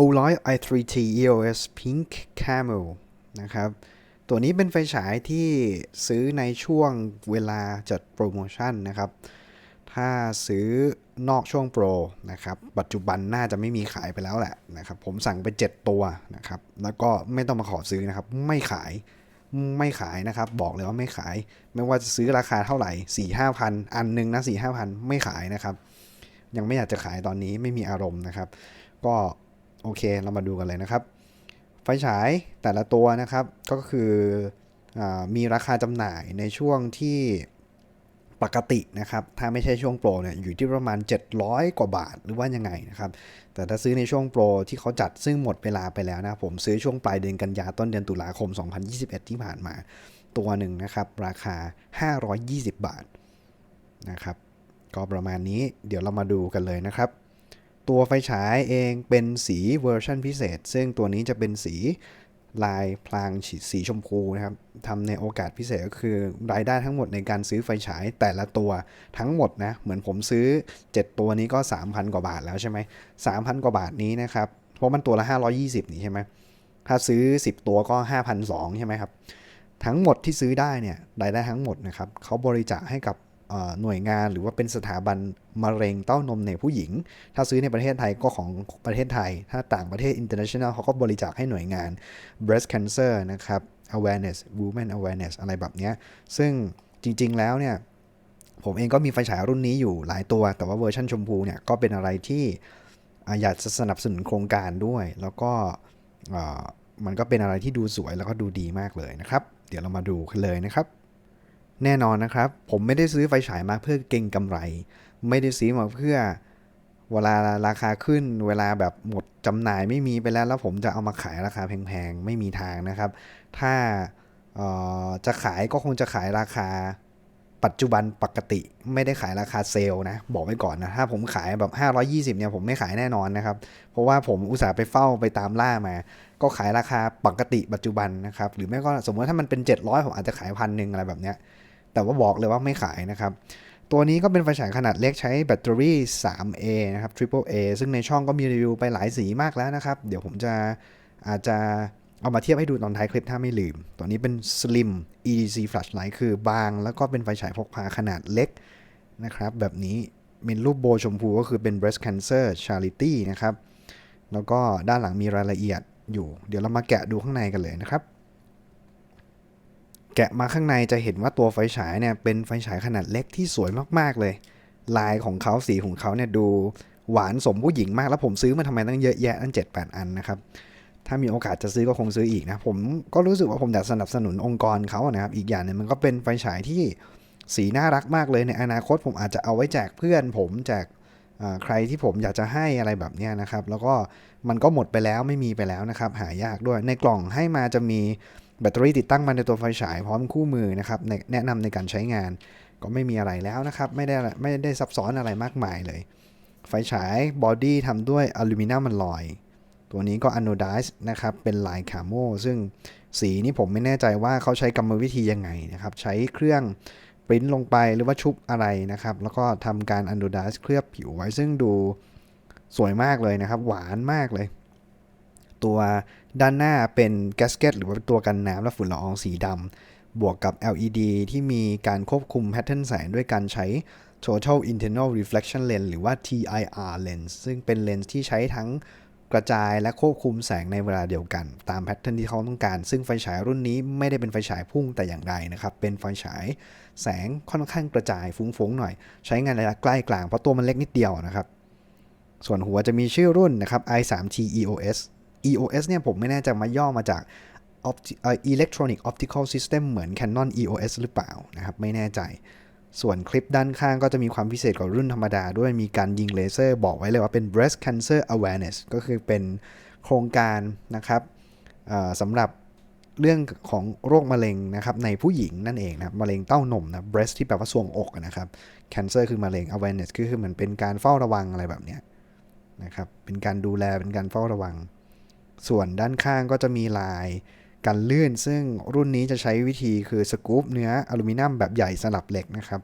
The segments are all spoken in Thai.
Oloy i3T EOS Pink Camel นะครับ ตัวนี้เป็นไฟฉายที่ซื้อในช่วงเวลาจัดโปรโมชั่นนะครับ ถ้าซื้อนอกช่วงโปรนะครับ ปัจจุบันน่าจะไม่มีขายไปแล้วแหละนะครับ ผมสั่งไป 7 ตัวนะครับ แล้วก็ไม่ต้องมาขอซื้อนะครับ ไม่ขายไม่ขายนะครับ บอกเลยว่าไม่ขาย ไม่ว่าจะซื้อราคาเท่าไหร่สี่ห้าพันอันหนึ่งนะสี่ห้าพันไม่ขายนะครับ ยังไม่อยากจะขายตอนนี้ไม่มีอารมณ์นะครับ ก็ โอเค เรามาดูกันเลยนะครับ ไฟฉายแต่ละตัวนะครับก็คืออมีราคาจำหน่ายในช่วงที่ปกตินะครับ ถ้าไม่ใช่ช่วงโปรเนี่ยอยู่ที่ประมาณ 700 กว่าบาทหรือว่ายังไงนะครับ แต่ถ้าซื้อในช่วงโปรที่เขาจัดซึ่งหมดเวลาไปแล้วนะ ผมซื้อช่วงปลายเดือนกันยาต้นเดือนตุลาคม 2021 ที่ผ่านมาตัวหนึ่งนะครับ ราคา 520 บาทนะครับ ก็ประมาณนี้เดี๋ยวเรามาดูกันเลยนะครับ ตัวไฟฉายเองเป็นสีเวอร์ชันพิเศษ ซึ่งตัวนี้จะเป็นสีลายพลางสีชมพูนะครับทำในโอกาสพิเศษก็คือรายได้ทั้งหมดในการซื้อไฟฉายแต่ละตัวทั้งหมดนะ เหมือนผมซื้อ 7 ตัวนี้ก็ 3,000 กว่าบาทแล้วใช่ไหม3,000 กว่าบาทนี้นะครับ เพราะมันตัวละ 520 นี่ใช่ไหมถ้าซื้อ 10 ตัวก็ 5,200 ใช่ไหมครับ ทั้งหมดที่ซื้อได้เนี่ยรายได้ทั้งหมดนะครับเขาบริจาคให้กับ หน่วยงานหรือว่าเป็นสถาบันมะเร็งเต้านมในผู้หญิง ถ้าซื้อในประเทศไทยก็ของประเทศไทย ถ้าต่างประเทศ international เขาก็บริจาคให้หน่วยงาน breast cancer นะครับ awareness women awareness อะไรแบบนี้ ซึ่งจริงๆแล้วเนี่ย ผมเองก็มีไฟฉายรุ่นนี้อยู่หลายตัว แต่ว่าเวอร์ชันชมพูเนี่ยก็เป็นอะไรที่อายากจะสนับสนุนโครงการด้วย แล้วก็มันก็เป็นอะไรที่ดูสวยแล้วก็ดูดีมากเลยนะครับ เดี๋ยวเรามาดูกันเลยนะครับ แน่นอนนะครับ ผมไม่ได้ซื้อไฟฉายมาเพื่อเก็งกำไร ไม่ได้ซื้อมาเพื่อเวลาราคาขึ้นเวลาแบบหมดจำหน่ายไม่มีไปแล้ว แล้วผมจะเอามาขายราคาแพงๆ ไม่มีทางนะครับ ถ้าจะขายก็คงจะขายราคาปัจจุบันปกติไม่ได้ขายราคาเซลล์นะ บอกไว้ก่อนนะ ถ้าผมขายแบบ 520เนี่ยผมไม่ขายแน่นอนนะครับ เพราะว่าผมอุตส่าห์ไปเฝ้าไปตามล่ามา ก็ขายราคาปกติปัจจุบันนะครับ หรือไม่ก็สมมติถ้ามันเป็น 700 ผมอาจจะขายพันหนึ่งอะไรแบบเนี้ย แต่ว่าบอกเลยว่าไม่ขายนะครับ ตัวนี้ก็เป็นไฟฉายขนาดเล็กใช้แบตเตอรี่ 3A นะครับ Triple A ซึ่งในช่องก็มีรีวิวไปหลายสีมากแล้วนะครับ เดี๋ยวผมจะอาจจะเอามาเทียบให้ดูตอนท้ายคลิปถ้าไม่ลืม ตัวนี้เป็น Slim EDC Flashlight คือบาง แล้วก็เป็นไฟฉายพกพาขนาดเล็กนะครับ แบบนี้เป็นรูปโบชมพูก็คือเป็น breast cancer charity นะครับ แล้วก็ด้านหลังมีรายละเอียดอยู่ เดี๋ยวเรามาแกะดูข้างในกันเลยนะครับ แกะมาข้างในจะเห็นว่าตัวไฟฉายเนี่ยเป็นไฟฉายขนาดเล็กที่สวยมากๆเลย ลายของเขาสีของเขาเนี่ยดูหวานสมผู้หญิงมากแล้วผมซื้อมาทำไมตั้งเยอะแยะตั้ง7 8 อันนะครับถ้ามีโอกาสจะซื้อก็คงซื้ออีกนะ ผมก็รู้สึกว่าผมอยากสนับสนุนองค์กรเขาอะนะครับ อีกอย่างนึงมันก็เป็นไฟฉายที่สีน่ารักมากเลยในอนาคตผมอาจจะเอาไว้แจกเพื่อน ผมแจกใครที่ผมอยากจะให้อะไรแบบนี้นะครับ แล้วก็มันก็หมดไปแล้วไม่มีไปแล้วนะครับ หายากด้วยในกล่องให้มาจะมี แบตเตอรี่ติดตั้งมาในตัวไฟฉายพร้อมคู่มือนะครับในแนะนำในการใช้งานก็ไม่มีอะไรแล้วนะครับ ไม่ได้ไม่ได้ซับซ้อนอะไรมากมายเลย ไฟฉายบอดี้ทำด้วยอลูมิเนียมมันลอย ตัวนี้ก็อ n น d i z e นะครับ เป็นลายคาโมซึ่งสีนี้ผมไม่แน่ใจว่าเขาใช้กรรมวิธียังไงนะครับ ใช้เครื่องปริ้นลงไปหรือว่าชุบอะไรนะครับ แล้วก็ทำการอ n น d i z e เคลือบผิวไว้ซึ่งดูสวยมากเลยนะครับ หวานมากเลย ตัวด้านหน้าเป็นแกสเกตหรือว่าตัวกันน้ำและฝุ่นละอองสีดำบวกกับ LED ที่มีการควบคุมแพทเทิร์นแสงด้วยการใช้ Total Internal Reflection Lens หรือว่า TIR Lens ซึ่งเป็นเลนส์ที่ใช้ทั้งกระจายและควบคุมแสงในเวลาเดียวกัน ตามแพทเทิร์นที่เขาต้องการ ซึ่งไฟฉายรุ่นนี้ไม่ได้เป็นไฟฉายพุ่งแต่อย่างใดนะครับ เป็นไฟฉายแสงค่อนข้างกระจายฟุ้งๆหน่อย ใช้งานระยะใกล้กลางเพราะตัวมันเล็กนิดเดียวนะครับ ส่วนหัวจะมีชื่อรุ่นนะครับ i3T EOS EOS เนี่ยผมไม่แน่ใจมาย่อมาจาก Opti- เอ่อ Electronic Optical System เหมือน Canon EOS หรือเปล่านะครับ ไม่แน่ใจ ส่วนคลิปด้านข้างก็จะมีความพิเศษกว่ารุ่นธรรมดาด้วยมีการยิงเลเซอร์บอกไว้เลยว่าเป็น breast cancer awareness ก็คือเป็นโครงการนะครับสำหรับเรื่องของโรคมะเร็งนะครับในผู้หญิงนั่นเองนะมะเร็งเต้านมนะ breast ที่แปลว่าสวงอกนะครับ cancer คือมะเร็ง awareness ก็คือเหมือนเป็นการเฝ้าระวังอะไรแบบเนี้ยนะครับเป็นการดูแลเป็นการเฝ้าระวัง ส่วนด้านข้างก็จะมีลายกันลื่น ซึ่งรุ่นนี้จะใช้วิธีคือสกู๊ปเนื้ออลูมิเนียมแบบใหญ่สลับเหล็กนะครับ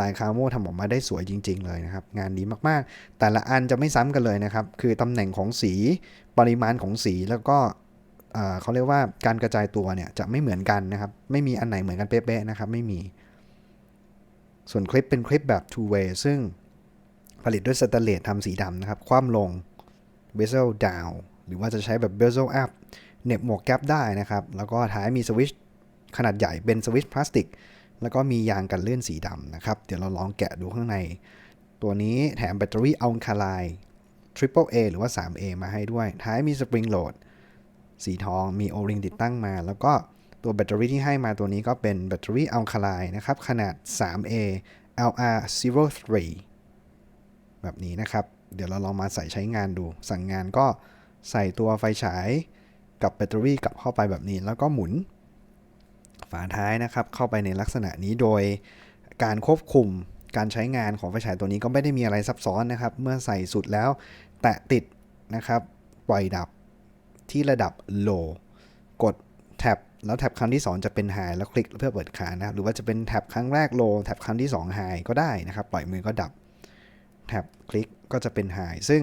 ลายคาโมทำออกมาได้สวยจริง ๆ เลยนะครับ งานดีมากๆ แต่ละอันจะไม่ซ้ำกันเลยนะครับ คือตำแหน่งของสีปริมาณของสีแล้วก็เอ่อเขาเรียกว่าการกระจายตัวเนี่ยจะไม่เหมือนกันนะครับ ไม่มีอันไหนเหมือนกันเป๊ะๆนะครับ ไม่มี ส่วนคลิปเป็นคลิปแบบ two way ซึ่งผลิตด้วยสแตนเลสทำสีดำนะครับ คว่ำลง bezel down หรือว่าจะใช้แบบ bezel up เน็บหมวกแก๊ปได้นะครับ แล้วก็ท้ายมีสวิชขนาดใหญ่เป็นสวิชพลาสติก แล้วก็มียางกันลื่นสีดำนะครับ เดี๋ยวเราลองแกะดูข้างใน ตัวนี้แถมแบตเตอรี่อัลคาไล Triple A หรือว่า 3A มาให้ด้วย ท้ายมีสปริงโหลดสีทอง มีโอริงติดตั้งมา แล้วก็ตัวแบตเตอรี่ที่ให้มาตัวนี้ก็เป็นแบตเตอรี่อัลคาไลนะครับ ขนาด 3A LR03 แบบนี้นะครับ เดี๋ยวเราลองมาใส่ใช้งานดู สั่งงานก็ ใส่ตัวไฟฉายกับแบตเตอรี่กลับเข้าไปแบบนี้ แล้วก็หมุน ฝาท้ายนะครับเข้าไปในลักษณะนี้โดยการควบคุมการใช้งานของไฟฉายตัวนี้ก็ไม่ได้มีอะไรซับซ้อนนะครับ เมื่อใส่สุดแล้วแตะติดนะครับ ปล่อยดับที่ระดับ low กดแท็บแล้วแท็บครั้งที่ 2 จะเป็น high แล้วคลิกเพื่อเปิดขานะหรือว่าจะเป็นแท็บครั้งแรก low แท็บครั้งที่ 2 high ก็ได้นะครับ ปล่อยมือก็ดับแท็บคลิกก็จะเป็น high ซึ่ง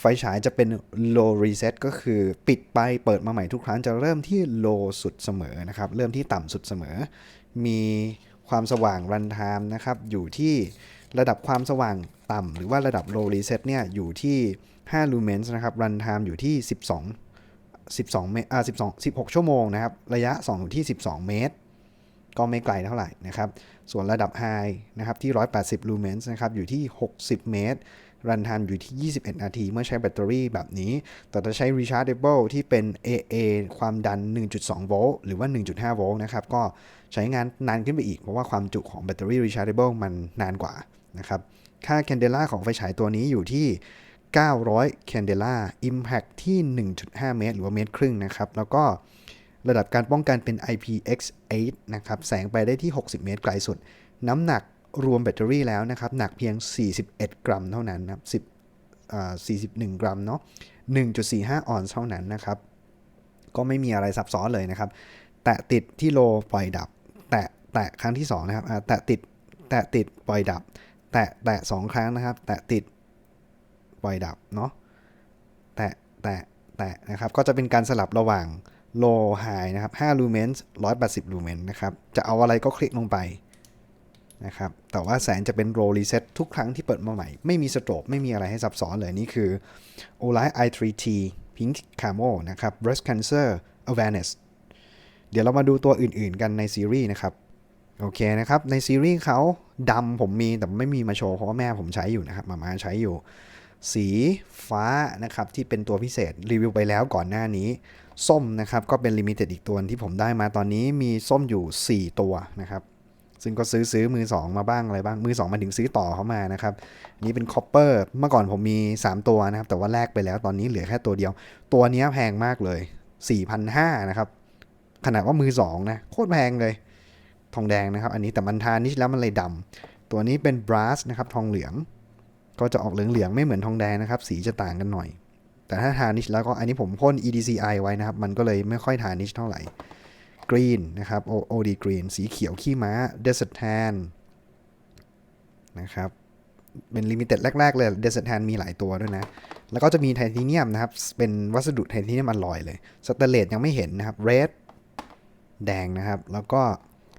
ไฟฉายจะเป็น low reset ก็คือปิดไปเปิดมาใหม่ทุกครั้งจะเริ่มที่ low สุดเสมอนะครับ เริ่มที่ต่ำสุดเสมอ มีความสว่าง run time นะครับ อยู่ที่ระดับความสว่างต่ำหรือว่าระดับ low reset เนี่ยอยู่ที่ 5 lumens นะครับ run time อยู่ที่ 12 12เมตรอ่า12 16 ชั่วโมงนะครับ ระยะ 2 อยู่ที่ 12 เมตร ก็ไม่ไกลเท่าไหร่นะครับ ส่วนระดับ High นะครับที่ 180 lumens นะครับ อยู่ที่ 60 เมตร รันทันอยู่ที่ 21 นาที เมื่อใช้แบตเตอรี่แบบนี้ แต่ถ้าใช้ rechargeable ที่เป็น AA ความดัน 1.2 โวลต์หรือว่า 1.5 โวลต์นะครับ ก็ใช้งานนานขึ้นไปอีก เพราะว่าความจุของแบตเตอรี่ rechargeable มันนานกว่านะครับ ค่า candela ของไฟฉายตัวนี้อยู่ที่ 900 candela impact ที่ 1.5 เมตร หรือว่าเมตรครึ่งนะครับ แล้วก็ระดับการป้องกันเป็น IPX8 นะครับ แสงไปได้ที่ 60 เมตรไกลสุด น้ำหนัก รวมแบตเตอรี่แล้วนะครับ หนักเพียง 41 กรัมเท่านั้นนะครับ10อ่า41 กรัมเนาะ1.45 ออนซ์เท่านั้นนะครับ ก็ไม่มีอะไรซับซ้อนเลยนะครับ แตะติดที่โลปล่อยดับ แตะแตะครั้งที่ 2 นะครับแตะติดแตะติดปล่อยดับ แตะแตะสองครั้งนะครับ แตะติดปล่อยดับเนาะแตะแตะแตะนะครับ ก็จะเป็นการสลับระหว่าง low high นะครับ5 lumens 180 lumens นะครับ จะเอาอะไรก็คลิกลงไป นะครับ แต่ว่าแสงจะเป็น row reset ทุกครั้งที่เปิดมาใหม่ ไม่มีสโตรบไม่มีอะไรให้ซับซ้อนเลย นี่คือ o l i i3T Pink Camo นะครับ breast cancer awareness เดี๋ยวเรามาดูตัวอื่นๆกันในซีรีส์นะครับ โอเคนะครับ ในซีรีส์เขาดำผมมีแต่ไม่มีมาโชว์เพราะว่าแม่ผมใช้อยู่นะครับมามาใช้อยู่ สีฟ้านะครับที่เป็นตัวพิเศษรีวิวไปแล้วก่อนหน้านี้ ส้มนะครับก็เป็นลิมิเต็ดอีกตัวที่ผมได้มาตอนนี้มีส้มอยู่ 4 ตัวนะครับ ซึ่งก็ซื้อซื้อมือ2มาบ้างอะไรบ้าง มือ2มาถึงซื้อต่อเขามานะครับนนี้เป็นคอปเปอร์เมื่อก่อนผมมี 3 ตัวนะครับ แต่ว่าแลกไปแล้วตอนนี้เหลือแค่ตัวเดียว ตัวนี้แพงมากเลย4,500นะครับ ขนาดว่ามือ2นะ โคตรแพงเลย ทองแดงนะครับ อันนี้แต่มันทานิชแล้วมันเลยดำตัวนี้เป็นบรัสนะครับทองเหลือง ก็จะออกเหลืองๆไม่เหมือนทองแดงนะครับ สีจะต่างกันหน่อย แต่ถ้าทานิชแล้วก็อันนี้ผมพ่น EDCI ไว้นะครับ มันก็เลยไม่ค่อยทานิชเท่าไหร่ กรีนนะครับ OD Green สีเขียวขี้ม้า Desert Tan นะครับเป็นลิมิเต็ดแรก ๆ เลย Desert Tan มีหลายตัวด้วยนะ แล้วก็จะมีไทเทเนียมนะครับ เป็นวัสดุไทเทเนียมอลลอยเลยสเตเลสยังไม่เห็นนะครับ Red แดงนะครับ แล้วก็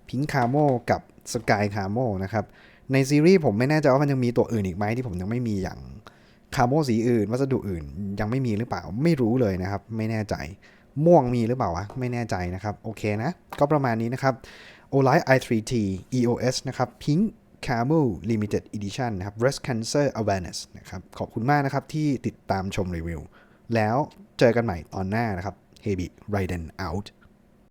พิงคาโมกับสกายคาโมนะครับ ในซีรีส์ผมไม่แน่ใจว่ามันยังมีตัวอื่นอีกไหมที่ผมยังไม่มีอย่างคาโมสีอื่น วัสดุอื่นยังไม่มีหรือเปล่าไม่รู้เลยนะครับ ไม่แน่ใจ ม่วงมีหรือเปล่าวะ ไม่แน่ใจนะครับ โอเคนะ ก็ประมาณนี้นะครับ Olight i3T EOS นะครับ Pink Camel Limited Edition นะครับ Breast Cancer Awareness นะครับ ขอบคุณมากนะครับที่ติดตามชมรีวิว แล้วเจอกันใหม่ตอนหน้านะครับ h e b y Raiden out